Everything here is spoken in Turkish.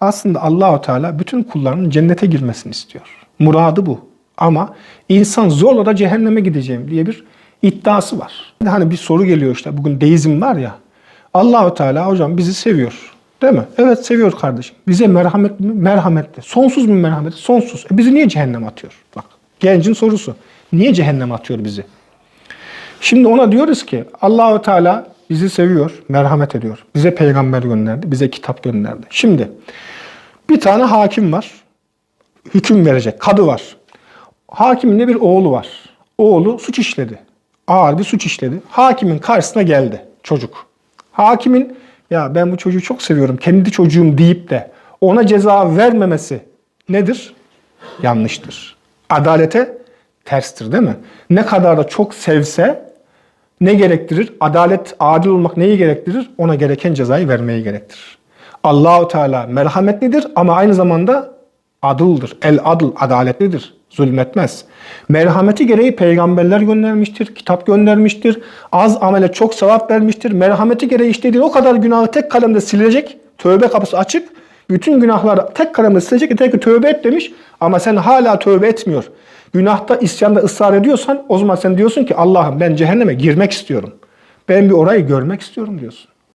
Aslında Allahu Teala bütün kullarının cennete girmesini istiyor. Muradı bu. Ama insan zorla da cehenneme gideceğim diye bir iddiası var. Hani bir soru geliyor işte bugün deizm var ya. Allahu Teala hocam bizi seviyor. Değil mi? Evet seviyor kardeşim. Bize merhamet mi? Merhametli. Sonsuz mu merhametli? Sonsuz. E bizi niye cehenneme atıyor? Bak gencin sorusu. Niye cehenneme atıyor bizi? Şimdi ona diyoruz ki Allahu Teala bizi seviyor, merhamet ediyor. Bize peygamber gönderdi, bize kitap gönderdi. Şimdi bir tane hakim var. Hüküm verecek, kadı var. Hakimin de bir oğlu var. Oğlu suç işledi. Ağır bir suç işledi. Hakimin karşısına geldi çocuk. Hakimin ya ben bu çocuğu çok seviyorum, kendi çocuğum deyip de ona ceza vermemesi nedir? Yanlıştır. Adalete terstir değil mi? Ne kadar da çok sevse ne gerektirir? Adalet, adil olmak neyi gerektirir? Ona gereken cezayı vermeyi gerektirir. Allahu Teala merhametlidir ama aynı zamanda adıldır. El adıl, adaletlidir. Zulmetmez. Merhameti gereği peygamberler göndermiştir, kitap göndermiştir. Az amele çok sevap vermiştir. Merhameti gereği işlediği o kadar günahı tek kalemde silecek. Tövbe kapısı açık. Bütün günahları tek kalemde silecek. Yeter ki tövbe et demiş. Ama sen hala tövbe etmiyor. Günahta, isyanda ısrar ediyorsan o zaman sen diyorsun ki Allah'ım ben cehenneme girmek istiyorum. Ben bir orayı görmek istiyorum diyorsun.